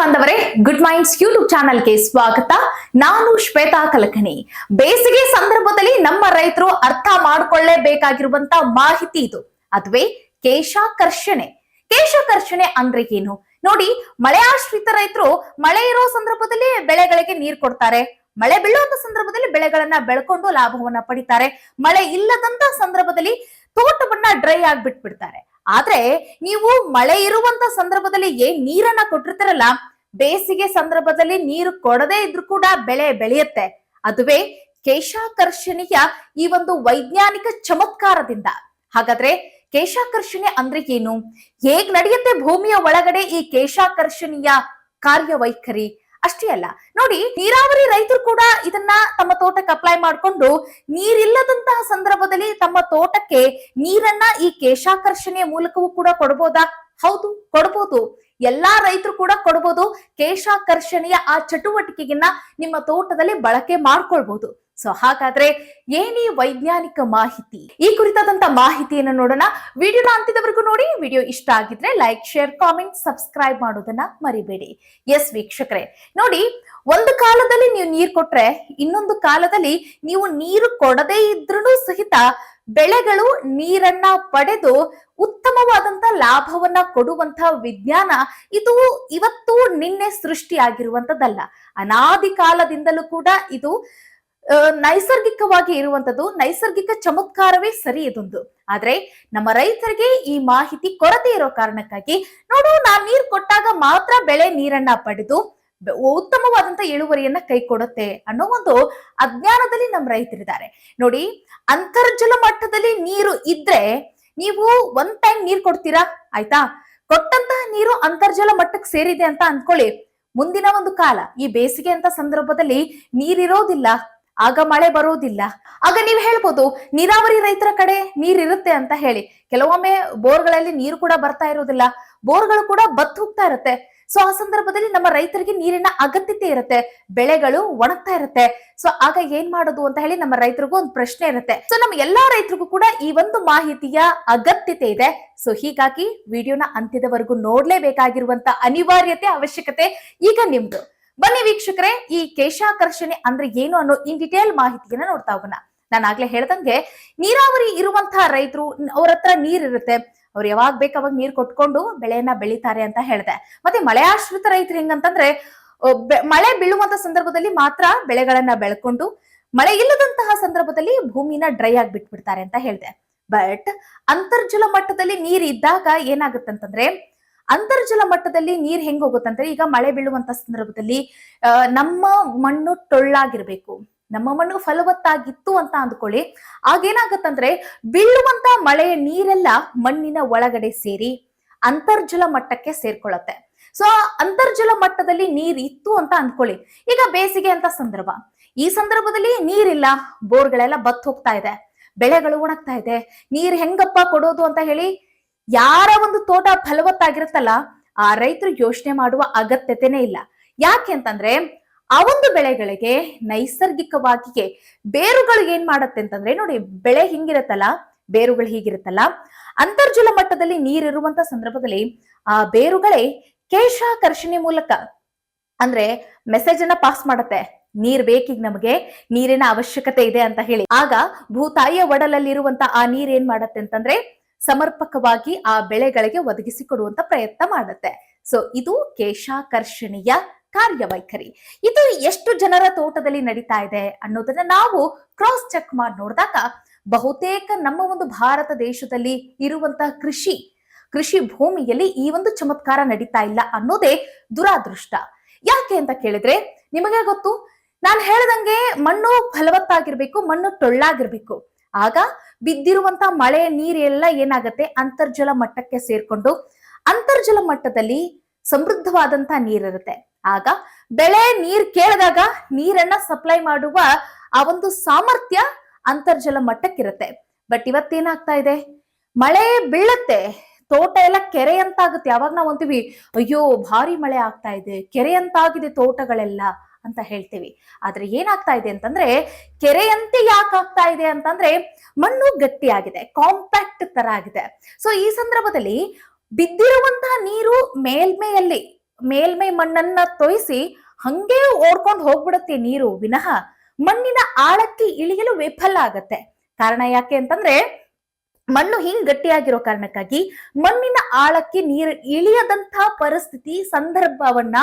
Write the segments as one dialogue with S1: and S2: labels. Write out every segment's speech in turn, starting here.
S1: ಬಾಂಧವರೇ good minds YouTube ಚಾನಲ್ಗೆ ಸ್ವಾಗತ. ನಾನು ಶ್ವೇತಾ ಕಲಕಣಿ ಬೇಸಿಗೆ ಸಂದರ್ಭದಲ್ಲಿ ನಮ್ಮ ರೈತರು ಅರ್ಥ ಮಾಡ್ಕೊಳ್ಳೇಬೇಕಾಗಿರುವಂತ ಮಾಹಿತಿ ಇದು. ಅದುವೇ ಕೇಶಾಕರ್ಷಣೆ. ಕೇಶಾಕರ್ಷಣೆ ಅಂದ್ರೆ ಏನು? ನೋಡಿ, ಮಳೆ ಆಶ್ರಿತ ರೈತರು ಮಳೆ ಇರೋ ಸಂದರ್ಭದಲ್ಲಿ ಬೆಳೆಗಳಿಗೆ ನೀರ್ ಕೊಡ್ತಾರೆ. ಮಳೆ ಬೀಳುವಂತ ಸಂದರ್ಭದಲ್ಲಿ ಬೆಳೆಗಳನ್ನ ಬೆಳ್ಕೊಂಡು ಲಾಭವನ್ನ ಪಡಿತಾರೆ. ಮಳೆ ಇಲ್ಲದಂತ ಸಂದರ್ಭದಲ್ಲಿ ತೋಟವನ್ನ ಡ್ರೈ ಆಗ್ಬಿಟ್ಬಿಡ್ತಾರೆ ಆದ್ರೆ ನೀವು ಮಳೆ ಇರುವಂತ ಸಂದರ್ಭದಲ್ಲಿ ಏನ್ ನೀರನ್ನ ಕೊಟ್ಟಿರ್ತಾರಲ್ಲ, ಬೇಸಿಗೆ ಸಂದರ್ಭದಲ್ಲಿ ನೀರು ಕೊಡದೇ ಇದ್ರೂ ಕೂಡ ಬೆಳೆ ಬೆಳೆಯುತ್ತೆ. ಅದುವೇ ಕೇಶಾಕರ್ಷಣೆಯ ಈ ಒಂದು ವೈಜ್ಞಾನಿಕ ಚಮತ್ಕಾರದಿಂದ. ಹಾಗಾದ್ರೆ ಕೇಶಾಕರ್ಷಣೆ ಅಂದ್ರೆ ಏನು? ಹೇಗ್ ನಡೆಯುತ್ತೆ ಭೂಮಿಯ ಒಳಗಡೆ ಈ ಕೇಶಾಕರ್ಷಣೆಯ ಕಾರ್ಯವೈಖರಿ? ಅಷ್ಟೇ ಅಲ್ಲ. ನೋಡಿ, ನೀರಾವರಿ ರೈತರು ಕೂಡ ಇದನ್ನ ತಮ್ಮ ತೋಟಕ್ಕೆ ಅಪ್ಲೈ ಮಾಡ್ಕೊಂಡು ನೀರಿಲ್ಲದಂತಹ ಸಂದರ್ಭದಲ್ಲಿ ತಮ್ಮ ತೋಟಕ್ಕೆ ನೀರನ್ನ ಈ ಕೇಶಾಕರ್ಷಣೆಯ ಮೂಲಕವೂ ಕೂಡ ಕೊಡಬಹುದಾ ಹೌದು, ಕೊಡ್ಬೋದು. ಎಲ್ಲಾ ರೈತರು ಕೂಡ ಕೊಡಬಹುದು ಕೇಶಾಕರ್ಷಣೆಯ ಆ ಚಟುವಟಿಕೆಯನ್ನ ನಿಮ್ಮ ತೋಟದಲ್ಲಿ ಬಳಕೆ ಮಾಡ್ಕೊಳ್ಬಹುದು ಸೊ ಹಾಗಾದ್ರೆ ಏನಿ ವೈಜ್ಞಾನಿಕ ಮಾಹಿತಿ, ಈ ಕುರಿತಾದಂತ ಮಾಹಿತಿಯನ್ನು ನೋಡೋಣ. ವಿಡಿಯೋನ ಅಂತಿದವರೆಗೂ ನೋಡಿ. ವಿಡಿಯೋ ಇಷ್ಟ ಆಗಿದ್ರೆ ಲೈಕ್ ಶೇರ್ ಕಾಮೆಂಟ್ ಸಬ್ಸ್ಕ್ರೈಬ್ ಮಾಡೋದನ್ನ ಮರಿಬೇಡಿ. ಎಸ್ ವೀಕ್ಷಕರೇ, ನೋಡಿ, ಒಂದು ಕಾಲದಲ್ಲಿ ನೀವು ನೀರು ಕೊಟ್ರೆ ಇನ್ನೊಂದು ಕಾಲದಲ್ಲಿ ನೀವು ನೀರು ಕೊಡದೇ ಇದ್ರೂ ಸಹಿತ ಬೆಳೆಗಳು ನೀರನ್ನ ಪಡೆದು ಉತ್ತಮವಾದಂತ ಲಾಭವನ್ನ ಕೊಡುವಂತ ವಿಜ್ಞಾನ ಇದು ಇವತ್ತು ನಿನ್ನೆ ಸೃಷ್ಟಿಯಾಗಿರುವಂತದ್ದಲ್ಲ. ಅನಾದಿ ಕಾಲದಿಂದಲೂ ಕೂಡ ಇದು ನೈಸರ್ಗಿಕವಾಗಿ ಇರುವಂತದ್ದು, ನೈಸರ್ಗಿಕ ಚಮತ್ಕಾರವೇ ಸರಿ ಇದೊಂದು. ಆದ್ರೆ ನಮ್ಮ ರೈತರಿಗೆ ಈ ಮಾಹಿತಿ ಕೊರತೆ ಇರೋ ಕಾರಣಕ್ಕಾಗಿ ನೋಡು, ನಾನ್ ನೀರ್ ಕೊಟ್ಟಾಗ ಮಾತ್ರ ಬೆಳೆ ನೀರನ್ನ ಪಡೆದು ಉತ್ತಮವಾದಂತ ಇಳುವರಿಯನ್ನ ಕೈ ಕೊಡುತ್ತೆ ಅನ್ನೋ ಒಂದು ಅಜ್ಞಾನದಲ್ಲಿ ನಮ್ಮ ರೈತರಿದ್ದಾರೆ. ನೋಡಿ ಅಂತರ್ಜಲ ಮಟ್ಟದಲ್ಲಿ ನೀರು ಇದ್ರೆ ನೀವು ಒಂದ್ ಟೈಮ್ ನೀರ್ ಕೊಡ್ತೀರಾ? ಆಯ್ತಾ? ಕೊಟ್ಟಂತಹ ನೀರು ಅಂತರ್ಜಲ ಮಟ್ಟಕ್ಕೆ ಸೇರಿದೆ ಅಂತ ಅನ್ಕೊಳ್ಳಿ ಮುಂದಿನ ಒಂದು ಕಾಲ, ಈ ಬೇಸಿಗೆ ಅಂತ ಸಂದರ್ಭದಲ್ಲಿ ನೀರಿರೋದಿಲ್ಲ. ಆಗ ಮಳೆ ಬರೋದಿಲ್ಲ. ಆಗ ನೀವು ಹೇಳ್ಬೋದು, ನೀರಾವರಿ ರೈತರ ಕಡೆ ನೀರಿರುತ್ತೆ ಅಂತ ಹೇಳಿ. ಕೆಲವೊಮ್ಮೆ ಬೋರ್ಗಳಲ್ಲಿ ನೀರು ಕೂಡ ಬರ್ತಾ ಇರೋದಿಲ್ಲ. ಬೋರ್ಗಳು ಕೂಡ ಬತ್ ಹೋಗ್ತಾ ಇರುತ್ತೆ. ಸೊ ಆ ಸಂದರ್ಭದಲ್ಲಿ ನಮ್ಮ ರೈತರಿಗೆ ನೀರಿನ ಅಗತ್ಯತೆ ಇರುತ್ತೆ, ಬೆಳೆಗಳು ಒಣಗ್ತಾ ಇರುತ್ತೆ. ಸೊ ಆಗ ಏನ್ ಮಾಡೋದು ಅಂತ ಹೇಳಿ ನಮ್ಮ ರೈತರಿಗೂ ಒಂದು ಪ್ರಶ್ನೆ ಇರುತ್ತೆ. ಸೊ ನಮ್ಮ ಎಲ್ಲಾ ರೈತರಿಗೂ ಕೂಡ ಈ ಒಂದು ಮಾಹಿತಿಯ ಅಗತ್ಯತೆ ಇದೆ. ಸೊ ಹೀಗಾಗಿ ವಿಡಿಯೋನ ಅಂತ್ಯದವರೆಗೂ ನೋಡ್ಲೇಬೇಕಾಗಿರುವಂತ ಅನಿವಾರ್ಯತೆ, ಅವಶ್ಯಕತೆ ಈಗ ನಿಮ್ದು. ಬನ್ನಿ ವೀಕ್ಷಕರೇ, ಈ ಕೇಶಾಕರ್ಷಣೆ ಅಂದ್ರೆ ಏನು ಅನ್ನೋ ಇನ್ ಡಿಟೇಲ್ ಮಾಹಿತಿಯನ್ನ ನೋಡ್ತಾ ಹೋಗೋಣ. ನಾನು ಆಗ್ಲೇ ಹೇಳ್ದಂಗೆ, ನೀರಾವರಿ ಇರುವಂತಹ ರೈತರು ಅವ್ರ ಹತ್ರ ನೀರ್ ಇರುತ್ತೆ. ಅವ್ರು ಯಾವಾಗ ಬೇಕು ಅವಾಗ ನೀರ್ ಕೊಟ್ಕೊಂಡು ಬೆಳೆಯನ್ನ ಬೆಳಿತಾರೆ ಅಂತ ಹೇಳ್ದೆ. ಮತ್ತೆ ಮಳೆ ಆಶ್ರಿತ ರೈತರು ಹೆಂಗಂತಂದ್ರೆ ಮಳೆ ಬೀಳುವಂತ ಸಂದರ್ಭದಲ್ಲಿ ಮಾತ್ರ ಬೆಳೆಗಳನ್ನ ಬೆಳ್ಕೊಂಡು, ಮಳೆ ಇಲ್ಲದಂತಹ ಸಂದರ್ಭದಲ್ಲಿ ಭೂಮಿನ ಡ್ರೈ ಆಗಿ ಬಿಟ್ಬಿಡ್ತಾರೆ ಅಂತ ಹೇಳ್ದೆ. ಬಟ್ ಅಂತರ್ಜಲ ಮಟ್ಟದಲ್ಲಿ ನೀರ್ ಇದ್ದಾಗ ಏನಾಗುತ್ತಂತಂದ್ರೆ, ಅಂತರ್ಜಲ ಮಟ್ಟದಲ್ಲಿ ನೀರ್ ಹೆಂಗ್ ಹೋಗುತ್ತಂದ್ರೆ, ಈಗ ಮಳೆ ಬೀಳುವಂತ ಸಂದರ್ಭದಲ್ಲಿ ನಮ್ಮ ಮಣ್ಣು ಟೊಳ್ಳಾಗಿರ್ಬೇಕು. ನಮ್ಮ ಮಣ್ಣು ಫಲವತ್ತಾಗಿತ್ತು ಅಂತ ಅಂದ್ಕೊಳ್ಳಿ. ಆಗೇನಾಗತ್ತಂದ್ರೆ ಬೀಳುವಂತ ಮಳೆಯ ನೀರೆಲ್ಲ ಮಣ್ಣಿನ ಒಳಗಡೆ ಸೇರಿ ಅಂತರ್ಜಲ ಮಟ್ಟಕ್ಕೆ ಸೇರ್ಕೊಳ್ಳುತ್ತೆ. ಸೊ ಅಂತರ್ಜಲ ಮಟ್ಟದಲ್ಲಿ ನೀರ್ ಇತ್ತು ಅಂತ ಅಂದ್ಕೊಳ್ಳಿ. ಈಗ ಬೇಸಿಗೆ ಅಂತ ಸಂದರ್ಭ. ಈ ಸಂದರ್ಭದಲ್ಲಿ ನೀರಿಲ್ಲ, ಬೋರ್ಗಳೆಲ್ಲ ಬತ್ ಹೋಗ್ತಾ ಇದೆ. ಬೆಳೆಗಳು ಒಣಗ್ತಾ ಇದೆ. ನೀರ್ ಹೆಂಗಪ್ಪ ಕೊಡೋದು ಅಂತ ಹೇಳಿ ಯಾರ ಒಂದು ತೋಟ ಫಲವತ್ತಾಗಿರುತ್ತಲ್ಲ, ಆ ರೈತರು ಯೋಚನೆ ಮಾಡುವ ಅಗತ್ಯತೆನೇ ಇಲ್ಲ. ಯಾಕೆ ಅಂತಂದ್ರೆ ಆ ಒಂದು ಬೆಳೆಗಳಿಗೆ ನೈಸರ್ಗಿಕವಾಗಿಯೇ ಬೇರುಗಳು ಏನ್ ಮಾಡತ್ತೆ ಅಂತಂದ್ರೆ ನೋಡಿ ಬೆಳೆ ಹಿಂಗಿರತ್ತಲ್ಲ, ಬೇರುಗಳು ಹೀಗಿರುತ್ತಲ್ಲ, ಅಂತರ್ಜಲ ಮಟ್ಟದಲ್ಲಿ ನೀರಿರುವಂತ ಸಂದರ್ಭದಲ್ಲಿ ಆ ಬೇರುಗಳೇ ಕೇಶಾಕರ್ಷಣೆ ಮೂಲಕ ಅಂದ್ರೆ ಮೆಸೇಜ್ ಅನ್ನ ಪಾಸ್ ಮಾಡತ್ತೆ. ನೀರ್ ಬೇಕೀಗ ನಮಗೆ, ನೀರಿನ ಅವಶ್ಯಕತೆ ಇದೆ ಅಂತ ಹೇಳಿ. ಆಗ ಭೂತಾಯಿಯ ಒಡಲಲ್ಲಿರುವಂತ ಆ ನೀರ್ ಏನ್ ಮಾಡತ್ತೆ ಅಂತಂದ್ರೆ ಸಮರ್ಪಕವಾಗಿ ಆ ಬೆಳೆಗಳಿಗೆ ಒದಗಿಸಿಕೊಡುವಂತ ಪ್ರಯತ್ನ ಮಾಡುತ್ತೆ. ಸೊ ಇದು ಕೇಶಾಕರ್ಷಣೆಯ ಕಾರ್ಯವೈಖರಿ. ಇದು ಎಷ್ಟು ಜನರ ತೋಟದಲ್ಲಿ ನಡೀತಾ ಇದೆ ಅನ್ನೋದನ್ನ ನಾವು ಕ್ರಾಸ್ ಚೆಕ್ ಮಾಡಿ ನೋಡಿದಾಗ ಬಹುತೇಕ ನಮ್ಮ ಒಂದು ಭಾರತ ದೇಶದಲ್ಲಿ ಇರುವಂತಹ ಕೃಷಿ ಕೃಷಿ ಭೂಮಿಯಲ್ಲಿ ಈ ಒಂದು ಚಮತ್ಕಾರ ನಡೀತಾ ಇಲ್ಲ ಅನ್ನೋದೇ ದುರಾದೃಷ್ಟ. ಯಾಕೆ ಅಂತ ಕೇಳಿದ್ರೆ ನಿಮಗೆ ಗೊತ್ತು, ನಾನು ಹೇಳ್ದಂಗೆ ಮಣ್ಣು ಫಲವತ್ತಾಗಿರ್ಬೇಕು, ಮಣ್ಣು ಟೊಳ್ಳಾಗಿರ್ಬೇಕು. ಆಗ ಬಿದ್ದಿರುವಂತ ಮಳೆ, ನೀರೆಲ್ಲ ಏನಾಗತ್ತೆ? ಅಂತರ್ಜಲ ಮಟ್ಟಕ್ಕೆ ಸೇರ್ಕೊಂಡು ಅಂತರ್ಜಲ ಮಟ್ಟದಲ್ಲಿ ಸಮೃದ್ಧವಾದಂತ ನೀರಿರುತ್ತೆ. ಆಗ ಬೆಳೆ ನೀರ್ ಕೇಳಿದಾಗ ನೀರನ್ನ ಸಪ್ಲೈ ಮಾಡುವ ಆ ಒಂದು ಸಾಮರ್ಥ್ಯ ಅಂತರ್ಜಲ ಮಟ್ಟಕ್ಕಿರುತ್ತೆ. ಬಟ್ ಇವತ್ತೇನಾಗ್ತಾ ಇದೆ? ಮಳೆ ಬೀಳತ್ತೆ. ತೋಟ ಎಲ್ಲ ಕೆರೆ ಅಂತಾಗುತ್ತೆ ಯಾವಾಗ ನಾವು ಅಂತೀವಿ, ಅಯ್ಯೋ, ಭಾರಿ ಮಳೆ ಆಗ್ತಾ ಇದೆ. ಕೆರೆ ಅಂತಾಗಿದೆ ತೋಟಗಳೆಲ್ಲ ಅಂತ ಹೇಳ್ತೀವಿ. ಆದ್ರೆ ಏನಾಗ್ತಾ ಇದೆ ಅಂತಂದ್ರೆ, ಕೆರೆಯಂತೆ ಯಾಕೆ ಆಗ್ತಾ ಇದೆ ಅಂತಂದ್ರೆ, ಮಣ್ಣು ಗಟ್ಟಿಯಾಗಿದೆ. ಕಾಂಪ್ಯಾಕ್ಟ್ ತರ ಆಗಿದೆ. ಸೊ ಈ ಸಂದರ್ಭದಲ್ಲಿ ಬಿದ್ದಿರುವಂತಹ ನೀರು ಮೇಲ್ಮೆಯಲ್ಲಿ ಮೇಲ್ಮೈ ಮಣ್ಣನ್ನ ತೊಯಿಸಿ ಹಂಗೆ ಓಡ್ಕೊಂಡು ಹೋಗ್ಬಿಡುತ್ತೆ ನೀರು. ವಿನಃ ಮಣ್ಣಿನ ಆಳಕ್ಕೆ ಇಳಿಯಲು ವಿಫಲ ಆಗತ್ತೆ. ಕಾರಣ ಯಾಕೆ ಅಂತಂದ್ರೆ ಮಣ್ಣು ಹಿಂಗ್ ಗಟ್ಟಿಯಾಗಿರೋ ಕಾರಣಕ್ಕಾಗಿ ಮಣ್ಣಿನ ಆಳಕ್ಕೆ ನೀರು ಇಳಿಯದಂತಹ ಪರಿಸ್ಥಿತಿ, ಸಂದರ್ಭವನ್ನ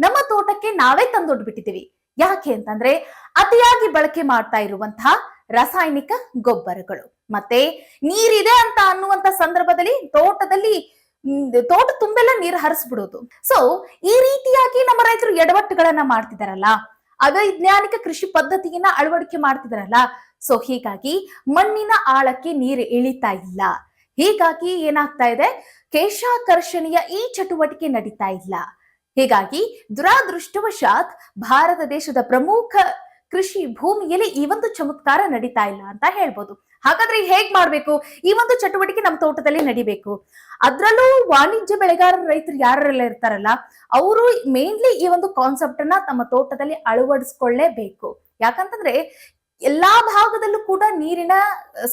S1: ನಮ್ಮ ತೋಟಕ್ಕೆ ನಾವೇ ತಂದೊಡ್ಬಿಟ್ಟಿದ್ದೀವಿ. ಯಾಕೆ ಅಂತಂದ್ರೆ ಅತಿಯಾಗಿ ಬಳಕೆ ಮಾಡ್ತಾ ಇರುವಂತಹ ರಾಸಾಯನಿಕ ಗೊಬ್ಬರಗಳು. ಮತ್ತೆ ನೀರಿದೆ ಅಂತ ಅನ್ನುವಂತ ಸಂದರ್ಭದಲ್ಲಿ ತೋಟದಲ್ಲಿ ತೋಟ ತುಂಬೆಲ್ಲ ನೀರು ಹರಿಸ್ಬಿಡೋದು. ಸೊ ಈ ರೀತಿಯಾಗಿ ನಮ್ಮ ರೈತರು ಎಡವಟ್ಟುಗಳನ್ನ ಮಾಡ್ತಿದಾರಲ್ಲ ಅವೈಜ್ಞಾನಿಕ ಕೃಷಿ ಪದ್ಧತಿಯನ್ನ ಅಳವಡಿಕೆ ಮಾಡ್ತಿದಾರಲ್ಲ ಸೊ ಹೀಗಾಗಿ ಮಣ್ಣಿನ ಆಳಕ್ಕೆ ನೀರು ಇಳಿತಾ ಇಲ್ಲ. ಹೀಗಾಗಿ ಏನಾಗ್ತಾ ಇದೆ? ಕೇಶಾಕರ್ಷಣೆಯ ಈ ಚಟುವಟಿಕೆ ನಡೀತಾ ಇಲ್ಲ. ಹೀಗಾಗಿ ದುರಾದೃಷ್ಟವಶಾತ್ ಭಾರತ ದೇಶದ ಪ್ರಮುಖ ಕೃಷಿ ಭೂಮಿಯಲ್ಲಿ ಈ ಒಂದು ಚಮತ್ಕಾರ ನಡೀತಾ ಇಲ್ಲ ಅಂತ ಹೇಳ್ಬೋದು. ಹಾಗಾದ್ರೆ ಹೇಗ್ ಮಾಡ್ಬೇಕು? ಈ ಒಂದು ಚಟುವಟಿಕೆ ನಮ್ಮ ತೋಟದಲ್ಲಿ ನಡಿಬೇಕು. ಅದ್ರಲ್ಲೂ ವಾಣಿಜ್ಯ ಬೆಳೆಗಾರರ ರೈತರು ಯಾರೆಲ್ಲ ಇರ್ತಾರಲ್ಲ, ಅವರು ಮೇನ್ಲಿ ಈ ಒಂದು ಕಾನ್ಸೆಪ್ಟ್ ಅನ್ನ ತಮ್ಮ ತೋಟದಲ್ಲಿ ಅಳವಡಿಸ್ಕೊಳ್ಳೇಬೇಕು. ಯಾಕಂತಂದ್ರೆ ಎಲ್ಲಾ ಭಾಗದಲ್ಲೂ ಕೂಡ ನೀರಿನ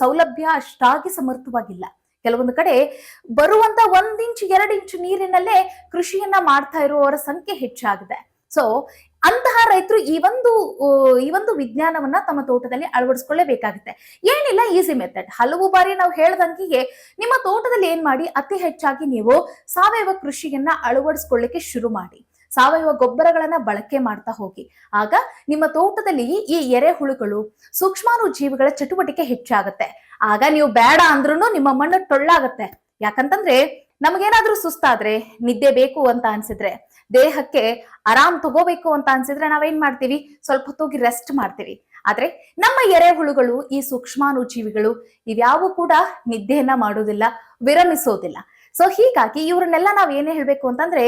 S1: ಸೌಲಭ್ಯ ಅಷ್ಟಾಗಿ ಸಮರ್ಥವಾಗಿಲ್ಲ. ಕೆಲವೊಂದು ಕಡೆ ಬರುವಂತ ಒಂದ್ ಇಂಚು, ಎರಡು ಇಂಚು ನೀರಿನಲ್ಲೇ ಕೃಷಿಯನ್ನ ಮಾಡ್ತಾ ಇರುವವರ ಸಂಖ್ಯೆ ಹೆಚ್ಚಾಗಿದೆ. ಸೊ ಅಂತಹ ರೈತರು ಈ ಒಂದು ಈ ಒಂದು ವಿಜ್ಞಾನವನ್ನ ತಮ್ಮ ತೋಟದಲ್ಲಿ ಅಳವಡಿಸ್ಕೊಳ್ಳೇಬೇಕಾಗುತ್ತೆ. ಏನಿಲ್ಲ ಈಸಿ ಮೆಥಡ್ ಹಲವು ಬಾರಿ ನಾವು ಹೇಳ್ದಂಗೆ ನಿಮ್ಮ ತೋಟದಲ್ಲಿ ಏನ್ ಮಾಡಿ, ಅತಿ ಹೆಚ್ಚಾಗಿ ನೀವು ಸಾವಯವ ಕೃಷಿಯನ್ನ ಅಳವಡಿಸ್ಕೊಳ್ಳಿಕ್ಕೆ ಶುರು ಮಾಡಿ. ಸಾವಯವ ಗೊಬ್ಬರಗಳನ್ನ ಬಳಕೆ ಮಾಡ್ತಾ ಹೋಗಿ. ಆಗ ನಿಮ್ಮ ತೋಟದಲ್ಲಿ ಈ ಎರೆಹುಳುಗಳು ಸೂಕ್ಷ್ಮಾನು ಜೀವಿಗಳ ಚಟುವಟಿಕೆ ಹೆಚ್ಚಾಗುತ್ತೆ. ಆಗ ನೀವು ಬೇಡ ಅಂದ್ರೂ ನಿಮ್ಮ ಮಣ್ಣು ಟೊಳ್ಳಾಗತ್ತೆ. ಯಾಕಂತಂದ್ರೆ ನಮಗೇನಾದ್ರೂ ಸುಸ್ತಾದ್ರೆ, ನಿದ್ದೆ ಬೇಕು ಅಂತ ಅನ್ಸಿದ್ರೆ, ದೇಹಕ್ಕೆ ಆರಾಮ್ ತಗೋಬೇಕು ಅಂತ ಅನ್ಸಿದ್ರೆ ನಾವೇನ್ ಮಾಡ್ತೀವಿ? ಸ್ವಲ್ಪ ಹೊತ್ತೋಗಿ ರೆಸ್ಟ್ ಮಾಡ್ತೀವಿ. ಆದ್ರೆ ನಮ್ಮ ಎರೆಹುಳುಗಳು, ಈ ಸೂಕ್ಷ್ಮಾನು ಜೀವಿಗಳು ಇವ್ಯಾವು ಕೂಡ ನಿದ್ದೆಯನ್ನ ಮಾಡೋದಿಲ್ಲ, ವಿರಮಿಸೋದಿಲ್ಲ. ಸೊ ಹೀಗಾಗಿ ಇವ್ರನ್ನೆಲ್ಲ ನಾವ್ ಏನೇ ಹೇಳ್ಬೇಕು ಅಂತಂದ್ರೆ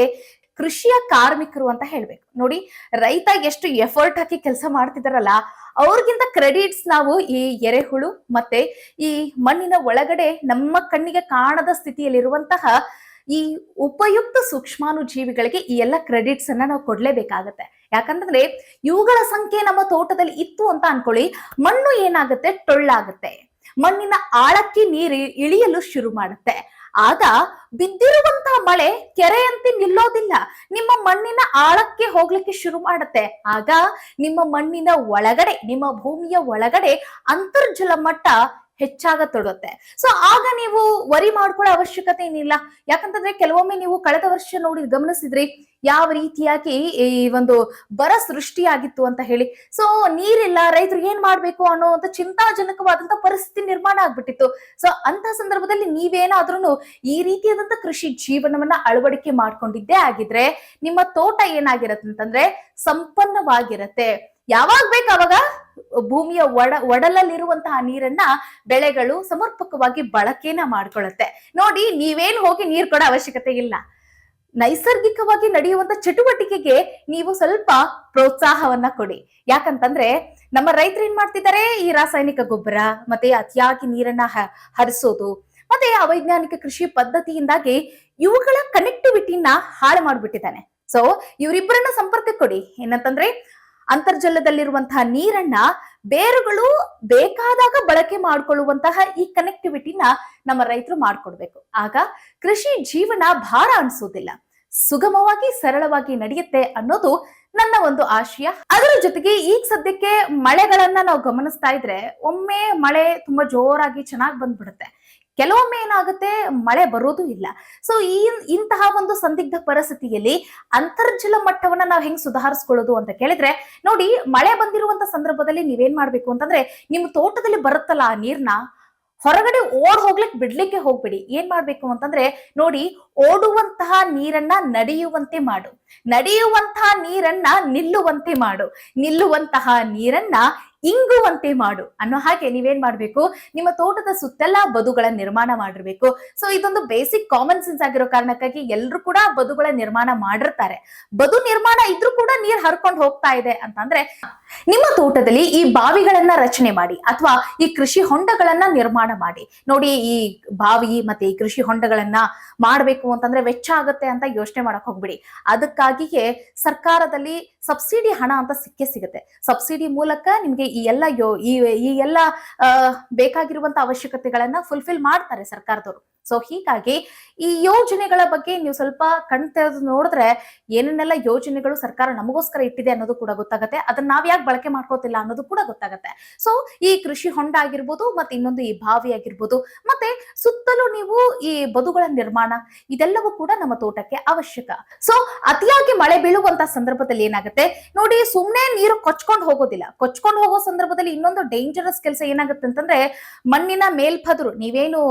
S1: ಕೃಷಿಯ ಕಾರ್ಮಿಕರು ಅಂತ ಹೇಳ್ಬೇಕು. ನೋಡಿ ರೈತ ಎಷ್ಟು ಎಫರ್ಟ್ ಹಾಕಿ ಕೆಲಸ ಮಾಡ್ತಿದಾರಲ್ಲ, ಅವ್ರಿಗಿಂತ ಕ್ರೆಡಿಟ್ಸ್ ನಾವು ಈ ಎರೆಹುಳು ಮತ್ತೆ ಈ ಮಣ್ಣಿನ ಒಳಗಡೆ ನಮ್ಮ ಕಣ್ಣಿಗೆ ಕಾಣದ ಸ್ಥಿತಿಯಲ್ಲಿರುವಂತಹ ಈ ಉಪಯುಕ್ತ ಸೂಕ್ಷ್ಮಾಣು ಜೀವಿಗಳಿಗೆ ಈ ಎಲ್ಲ ಕ್ರೆಡಿಟ್ಸ್ ಅನ್ನ ನಾವು ಕೊಡ್ಲೇಬೇಕಾಗತ್ತೆ. ಯಾಕಂತಂದ್ರೆ, ಇವುಗಳ ಸಂಖ್ಯೆ ನಮ್ಮ ತೋಟದಲ್ಲಿ ಇತ್ತು ಅಂತ ಅನ್ಕೊಳ್ಳಿ, ಮಣ್ಣು ಏನಾಗುತ್ತೆ? ಟೊಳ್ಳಾಗುತ್ತೆ. ಮಣ್ಣಿನ ಆಳಕ್ಕೆ ನೀರು ಇಳಿಯಲು ಶುರು ಮಾಡುತ್ತೆ. ಆಗ ಬಿದ್ದಿರುವಂತಹ ಮಳೆ ಕೆರೆಯಂತೆ ನಿಲ್ಲೋದಿಲ್ಲ. ನಿಮ್ಮ ಮಣ್ಣಿನ ಆಳಕ್ಕೆ ಹೋಗ್ಲಿಕ್ಕೆ ಶುರು ಮಾಡುತ್ತೆ. ಆಗ ನಿಮ್ಮ ಮಣ್ಣಿನ ಒಳಗಡೆ, ನಿಮ್ಮ ಭೂಮಿಯ ಒಳಗಡೆ ಅಂತರ್ಜಲ ಮಟ್ಟ ಹೆಚ್ಚಾಗತೊಡುತ್ತೆ. ಸೊ ಆಗ ನೀವು ವರಿ ಮಾಡ್ಕೊಳ್ಳೋ ಅವಶ್ಯಕತೆ ಏನಿಲ್ಲ. ಯಾಕಂತಂದ್ರೆ ಕೆಲವೊಮ್ಮೆ ನೀವು ಕಳೆದ ವರ್ಷ ನೋಡಿ ಗಮನಿಸಿದ್ರಿ ಯಾವ ರೀತಿಯಾಗಿ ಈ ಒಂದು ಬರ ಸೃಷ್ಟಿಯಾಗಿತ್ತು ಅಂತ ಹೇಳಿ. ಸೊ ನೀರಿಲ್ಲ, ರೈತರು ಏನ್ ಮಾಡ್ಬೇಕು ಅನ್ನೋ ಚಿಂತಾಜನಕವಾದಂತ ಪರಿಸ್ಥಿತಿ ನಿರ್ಮಾಣ ಆಗ್ಬಿಟ್ಟಿತ್ತು. ಸೊ ಅಂತ ಸಂದರ್ಭದಲ್ಲಿ ನೀವೇನಾದ್ರೂ ಈ ರೀತಿಯಾದಂತ ಕೃಷಿ ಜೀವನವನ್ನ ಅಳವಡಿಕೆ ಮಾಡ್ಕೊಂಡಿದ್ದೇ ಆಗಿದ್ರೆ ನಿಮ್ಮ ತೋಟ ಏನಾಗಿರತ್ತೆ ಅಂತಂದ್ರೆ ಸಂಪನ್ನವಾಗಿರತ್ತೆ. ಯಾವಾಗ ಬೇಕು ಅವಾಗ ಭೂಮಿಯ ಒಡ, ಒಡಲಲ್ಲಿರುವಂತಹ ನೀರನ್ನ ಬೆಳೆಗಳು ಸಮರ್ಪಕವಾಗಿ ಬಳಕೆನ ಮಾಡ್ಕೊಳ್ಳುತ್ತೆ ನೋಡಿ, ನೀವೇನ್ ಹೋಗಿ ನೀರ್ ಕೊಡೋ ಅವಶ್ಯಕತೆ ಇಲ್ಲ. ನೈಸರ್ಗಿಕವಾಗಿ ನಡೆಯುವಂತ ಚಟುವಟಿಕೆಗೆ ನೀವು ಸ್ವಲ್ಪ ಪ್ರೋತ್ಸಾಹವನ್ನ ಕೊಡಿ. ಯಾಕಂತಂದ್ರೆ ನಮ್ಮ ರೈತರು ಏನ್ ಮಾಡ್ತಿದ್ದಾರೆ? ಈ ರಾಸಾಯನಿಕ ಗೊಬ್ಬರ, ಮತ್ತೆ ಅತಿಯಾಗಿ ನೀರನ್ನ ಹರಿಸೋದು, ಮತ್ತೆ ಅವೈಜ್ಞಾನಿಕ ಕೃಷಿ ಪದ್ಧತಿಯಿಂದಾಗಿ ಇವುಗಳ ಕನೆಕ್ಟಿವಿಟಿನ ಹಾಳು ಮಾಡಿಬಿಟ್ಟಿದ್ದಾನೆ. ಸೊ ಇವರಿಬ್ಬರನ್ನ ಸಂಪರ್ಕ ಕೊಡಿ. ಏನಂತಂದ್ರೆ ಅಂತರ್ಜಲದಲ್ಲಿರುವಂತಹ ನೀರನ್ನ ಬೇರುಗಳು ಬೇಕಾದಾಗ ಬಳಕೆ ಮಾಡಿಕೊಳ್ಳುವಂತಹ ಈ ಕನೆಕ್ಟಿವಿಟಿನ ನಮ್ಮ ರೈತರು ಮಾಡ್ಕೊಡ್ಬೇಕು. ಆಗ ಕೃಷಿ ಜೀವನ ಭಾರ ಅನ್ಸೋದಿಲ್ಲ. ಸುಗಮವಾಗಿ, ಸರಳವಾಗಿ ನಡೆಯುತ್ತೆ ಅನ್ನೋದು ನನ್ನ ಒಂದು ಆಶಯ. ಅದರ ಜೊತೆಗೆ ಈಗ ಸದ್ಯಕ್ಕೆ ಮಳೆಗಳನ್ನ ನಾವು ಗಮನಿಸ್ತಾ ಇದ್ರೆ ಒಮ್ಮೆ ಮಳೆ ತುಂಬಾ ಜೋರಾಗಿ ಚೆನ್ನಾಗಿ ಬಂದ್ಬಿಡುತ್ತೆ. ಕೆಲವೊಮ್ಮೆ ಏನಾಗುತ್ತೆ, ಮಳೆ ಬರೋದು ಇಲ್ಲ. ಸೊ ಈ ಇಂತಹ ಒಂದು ಸಂದಿಗ್ಧ ಪರಿಸ್ಥಿತಿಯಲ್ಲಿ ಅಂತರ್ಜಲ ಮಟ್ಟವನ್ನ ನಾವು ಹೆಂಗ್ ಸುಧಾರಿಸ್ಕೊಳ್ಳೋದು ಅಂತ ಕೇಳಿದ್ರೆ, ನೋಡಿ ಮಳೆ ಬಂದಿರುವಂತ ಸಂದರ್ಭದಲ್ಲಿ ನೀವೇನ್ ಮಾಡ್ಬೇಕು ಅಂತಂದ್ರೆ, ನಿಮ್ಮ ತೋಟದಲ್ಲಿ ಬರುತ್ತಲ್ಲ ಆ ನೀರ್ನ ಹೊರಗಡೆ ಓಡ್ ಹೋಗ್ಲಿಕ್ಕೆ ಬಿಡ್ಲಿಕ್ಕೆ ಹೋಗ್ಬೇಡಿ. ಏನ್ ಮಾಡ್ಬೇಕು ಅಂತಂದ್ರೆ ನೋಡಿ ಓಡುವಂತಹ ನೀರನ್ನ ನಡೆಯುವಂತೆ ಮಾಡು. ನಡೆಯುವಂತಹ ನೀರನ್ನ ನಿಲ್ಲುವಂತೆ ಮಾಡು. ನಿಲ್ಲುವಂತಹ ನೀರನ್ನ ಇಂಗುವಂತೆ ಮಾಡು ಅನ್ನೋ ಹಾಗೆ ನೀವೇನ್ ಮಾಡ್ಬೇಕು? ನಿಮ್ಮ ತೋಟದ ಸುತ್ತೆಲ್ಲ ಬದುಗಳ ನಿರ್ಮಾಣ ಮಾಡಿರ್ಬೇಕು. ಸೊ ಇದೊಂದು ಬೇಸಿಕ್ ಕಾಮನ್ ಸೆನ್ಸ್ ಆಗಿರೋ ಕಾರಣಕ್ಕಾಗಿ ಎಲ್ರು ಕೂಡ ಬದುಗಳ ನಿರ್ಮಾಣ ಮಾಡಿರ್ತಾರೆ. ಬದು ನಿರ್ಮಾಣ ಇದ್ರೂ ಕೂಡ ನೀರ್ ಹರ್ಕೊಂಡು ಹೋಗ್ತಾ ಇದೆ ಅಂತಂದ್ರೆ, ನಿಮ್ಮ ತೋಟದಲ್ಲಿ ಈ ಬಾವಿಗಳನ್ನ ರಚನೆ ಮಾಡಿ ಅಥವಾ ಈ ಕೃಷಿ ಹೊಂಡಗಳನ್ನ ನಿರ್ಮಾಣ ಮಾಡಿ. ನೋಡಿ, ಈ ಬಾವಿ ಮತ್ತೆ ಈ ಕೃಷಿ ಹೊಂಡಗಳನ್ನ ಮಾಡ್ಬೇಕು ಅಂತಂದ್ರೆ ವೆಚ್ಚ ಆಗುತ್ತೆ ಅಂತ ಯೋಚನೆ ಮಾಡಕ್ ಹೋಗ್ಬಿಡಿ. ಅದಕ್ಕಾಗಿಯೇ ಸರ್ಕಾರದಲ್ಲಿ ಸಬ್ಸಿಡಿ ಹಣ ಅಂತ ಸಿಕ್ಕೇ ಸಿಗುತ್ತೆ. ಸಬ್ಸಿಡಿ ಮೂಲಕ ನಿಮ್ಗೆ ಈ ಎಲ್ಲ ಯೋ ಈ ಎಲ್ಲ ಬೇಕಾಗಿರುವಂತ ಅವಶ್ಯಕತೆಗಳನ್ನ ಫುಲ್ಫಿಲ್ ಮಾಡ್ತಾರೆ ಸರ್ಕಾರದವರು. ಸೊ ಹೀಗಾಗಿ ಈ ಯೋಜನೆಗಳ ಬಗ್ಗೆ ನೀವು ಸ್ವಲ್ಪ ಕಣ್ ನೋಡಿದ್ರೆ ಏನನ್ನೆಲ್ಲ ಯೋಜನೆಗಳು ಸರ್ಕಾರ ನಮಗೋಸ್ಕರ ಇಟ್ಟಿದೆ ಅನ್ನೋದು ಕೂಡ ಗೊತ್ತಾಗುತ್ತೆ. ಅದನ್ನ ನಾವ್ ಯಾಕೆ ಬಳಕೆ ಮಾಡ್ಕೋತಿಲ್ಲ ಅನ್ನೋದು ಕೂಡ ಗೊತ್ತಾಗುತ್ತೆ. ಸೊ ಈ ಕೃಷಿ ಹೊಂಡ ಆಗಿರ್ಬೋದು ಮತ್ತೆ ಇನ್ನೊಂದು ಈ ಬಾವಿ ಆಗಿರ್ಬೋದು, ಮತ್ತೆ ಸುತ್ತಲೂ ನೀವು ಈ ಬದುಗಳ ನಿರ್ಮಾಣ ಇದೆಲ್ಲವೂ ಕೂಡ ನಮ್ಮ ತೋಟಕ್ಕೆ ಅವಶ್ಯಕ. ಸೊ ಅತಿಯಾಗಿ ಮಳೆ ಬೀಳುವಂತ ಸಂದರ್ಭದಲ್ಲಿ ಏನಾಗುತ್ತೆ? ನೋಡಿ, ಸುಮ್ನೆ ನೀರು ಕೊಚ್ಕೊಂಡು ಹೋಗೋದಿಲ್ಲ. ಕೊಚ್ಕೊಂಡು ಹೋಗೋ ಸಂದರ್ಭದಲ್ಲಿ ಇನ್ನೊಂದು ಡೇಂಜರಸ್ ಕೆಲಸ ಏನಾಗುತ್ತೆ ಅಂತಂದ್ರೆ ಮಣ್ಣಿನ ಮೇಲ್ಪದರು, ನೀವೇನು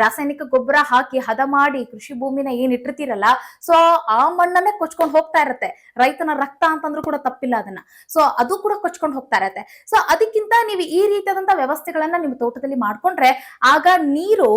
S1: ರಾಸಾಯನಿಕ ಗೊಬ್ಬರ ಹಾಕಿ ಹದ ಮಾಡಿ ಕೃಷಿ ಭೂಮಿನ ಏನ್ ಇಟ್ಟಿರ್ತೀರಲ್ಲ ಸೊ ಆ ಮಣ್ಣನ್ನೇ ಕೊಚ್ಕೊಂಡು ಹೋಗ್ತಾ ಇರತ್ತೆ. ರೈತನ ರಕ್ತ ಅಂತಂದ್ರೂ ಕೂಡ ತಪ್ಪಿಲ್ಲ ಅದನ್ನ. ಸೊ ಅದು ಕೂಡ ಕೊಚ್ಕೊಂಡು ಹೋಗ್ತಾ ಇರತ್ತೆ. ಸೊ ಅದಕ್ಕಿಂತ ನೀವು ಈ ರೀತಿಯಾದಂತ ವ್ಯವಸ್ಥೆಗಳನ್ನ ನಿಮ್ಮ ತೋಟದಲ್ಲಿ ಮಾಡ್ಕೊಂಡ್ರೆ, ಆಗ ನೀರು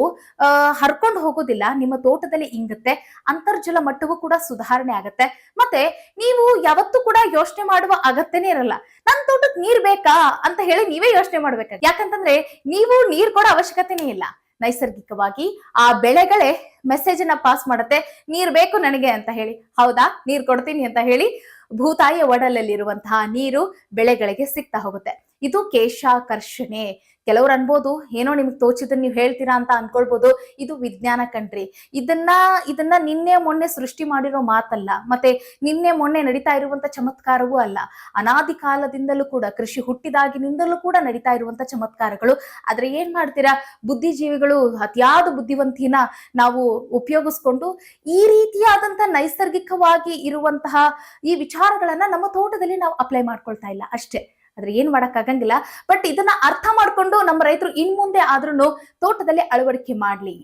S1: ಹರ್ಕೊಂಡು ಹೋಗೋದಿಲ್ಲ, ನಿಮ್ಮ ತೋಟದಲ್ಲಿ ಇಂಗುತ್ತೆ, ಅಂತರ್ಜಲ ಮಟ್ಟವೂ ಕೂಡ ಸುಧಾರಣೆ ಆಗತ್ತೆ. ಮತ್ತೆ ನೀವು ಯಾವತ್ತೂ ಕೂಡ ಯೋಚನೆ ಮಾಡುವ ಅಗತ್ಯನೇ ಇರಲ್ಲ. ನನ್ ತೋಟಕ್ಕೆ ನೀರ್ ಬೇಕಾ? ಅಂತ ಹೇಳಿ ನೀವೇ ಯೋಚನೆ ಮಾಡ್ಬೇಕು ಯಾಕಂತಂದ್ರೆ, ನೀವು ನೀರ್ ಕೊಡೋ ಅವಶ್ಯಕತೆನೇ ಇಲ್ಲ. ನೈಸರ್ಗಿಕವಾಗಿ ಆ ಬೆಳೆಗಳೇ ಮೆಸೇಜ್ ಅನ್ನ ಪಾಸ್ ಮಾಡುತ್ತೆ. ನೀರ್ ಬೇಕು ನನಗೆ ಅಂತ ಹೇಳಿ. ಹೌದಾ? ನೀರ್ ಕೊಡ್ತೀನಿ ಅಂತ ಹೇಳಿ ಭೂತಾಯಿಯ ಒಡಲಲ್ಲಿರುವಂತಹ ನೀರು ಬೆಳೆಗಳಿಗೆ ಸಿಗ್ತಾ ಹೋಗುತ್ತೆ. ಇದು ಕೇಶಾಕರ್ಷಣೆ. ಕೆಲವ್ರು ಅನ್ಬೋದು, ಏನೋ ನಿಮ್ಗೆ ತೋಚಿದನ್ನ ನೀವು ಹೇಳ್ತೀರಾ ಅಂತ ಅನ್ಕೊಳ್ಬೋದು. ಇದು ವಿಜ್ಞಾನ ಕಣ್ರಿ ಇದನ್ನ ಇದನ್ನ ನಿನ್ನೆ ಮೊನ್ನೆ ಸೃಷ್ಟಿ ಮಾಡಿರೋ ಮಾತಲ್ಲ, ಮತ್ತೆ ನಿನ್ನೆ ಮೊನ್ನೆ ನಡೀತಾ ಇರುವಂತ ಚಮತ್ಕಾರವೂ ಅಲ್ಲ. ಅನಾದಿ ಕಾಲದಿಂದಲೂ ಕೂಡ, ಕೃಷಿ ಹುಟ್ಟಿದಾಗಿನಿಂದಲೂ ಕೂಡ ನಡೀತಾ ಇರುವಂತ ಚಮತ್ಕಾರಗಳು. ಆದ್ರೆ ಏನ್ ಮಾಡ್ತೀರಾ? ಬುದ್ಧಿಜೀವಿಗಳು ಅತಿಯಾದ ಬುದ್ಧಿವಂತಿನ ನಾವು ಉಪಯೋಗಿಸ್ಕೊಂಡು ಈ ರೀತಿಯಾದಂತ ನೈಸರ್ಗಿಕವಾಗಿ ಇರುವಂತಹ ಈ ವಿಚಾರಗಳನ್ನ ನಮ್ಮ ತೋಟದಲ್ಲಿ ನಾವು ಅಪ್ಲೈ ಮಾಡ್ಕೊಳ್ತಾ ಇಲ್ಲ. ಅಷ್ಟೇ. ಆದ್ರೆ ಏನ್ ಮಾಡಕ್ ಆಗಂಗಿಲ್ಲ. ಬಟ್ ಇದನ್ನ ಅರ್ಥ ಮಾಡ್ಕೊಂಡು ನಮ್ಮ ರೈತರು ಇನ್ ಮುಂದೆ ಆದ್ರೂ ತೋಟದಲ್ಲಿ ಅಳವಡಿಕೆ ಮಾಡ್ಲಿ.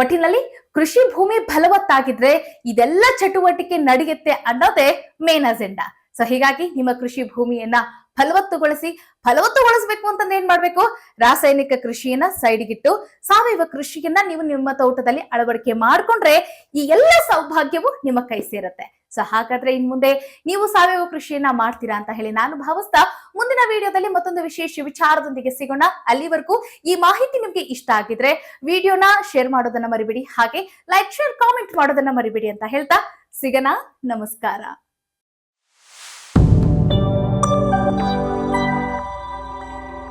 S1: ಒಟ್ಟಿನಲ್ಲಿ ಕೃಷಿ ಭೂಮಿ ಫಲವತ್ತಾಗಿದ್ರೆ ಇದೆಲ್ಲ ಚಟುವಟಿಕೆ ನಡೆಯುತ್ತೆ ಅನ್ನೋದೇ ಮೇನ್ ಅಜೆಂಡಾ ಸೊ ಹೀಗಾಗಿ ನಿಮ್ಮ ಕೃಷಿ ಭೂಮಿಯನ್ನ ಫಲವತ್ತುಗೊಳಿಸಿ, ಫಲವತ್ತುಗೊಳಿಸ್ಬೇಕು ಅಂತಂದ್ರೆ ಏನ್ ಮಾಡ್ಬೇಕು? ರಾಸಾಯನಿಕ ಕೃಷಿಯನ್ನ ಸೈಡ್ಗಿಟ್ಟು, ಸಾವಯವ ಕೃಷಿಯನ್ನ ನೀವು ನಿಮ್ಮ ತೋಟದಲ್ಲಿ ಅಳವಡಿಕೆ ಮಾಡ್ಕೊಂಡ್ರೆ ಈ ಎಲ್ಲ ಸೌಭಾಗ್ಯವು ನಿಮ್ಮ ಕೈ ಸೇರುತ್ತೆ. ಸೊ ಹಾಗಾದ್ರೆ ಇನ್ ಮುಂದೆ ನೀವು ಸಾವಯವ ಕೃಷಿಯನ್ನ ಮಾಡ್ತೀರಾ ಅಂತ ಹೇಳಿ ನಾನು ಭಾವಿಸ್ತಾ ಮುಂದಿನ ವಿಡಿಯೋದಲ್ಲಿ ಮತ್ತೊಂದು ವಿಶೇಷ ವಿಚಾರದೊಂದಿಗೆ ಸಿಗೋಣ. ಅಲ್ಲಿವರೆಗೂ ಈ ಮಾಹಿತಿ ನಿಮ್ಗೆ ಇಷ್ಟ ಆಗಿದ್ರೆ ವಿಡಿಯೋನ ಶೇರ್ ಮಾಡೋದನ್ನ ಮರಿಬೇಡಿ. ಹಾಗೆ ಲೈಕ್ ಶೇರ್ ಕಾಮೆಂಟ್ ಮಾಡೋದನ್ನ ಮರಿಬೇಡಿ ಅಂತ ಹೇಳ್ತಾ ಸಿಗೋಣ. ನಮಸ್ಕಾರ.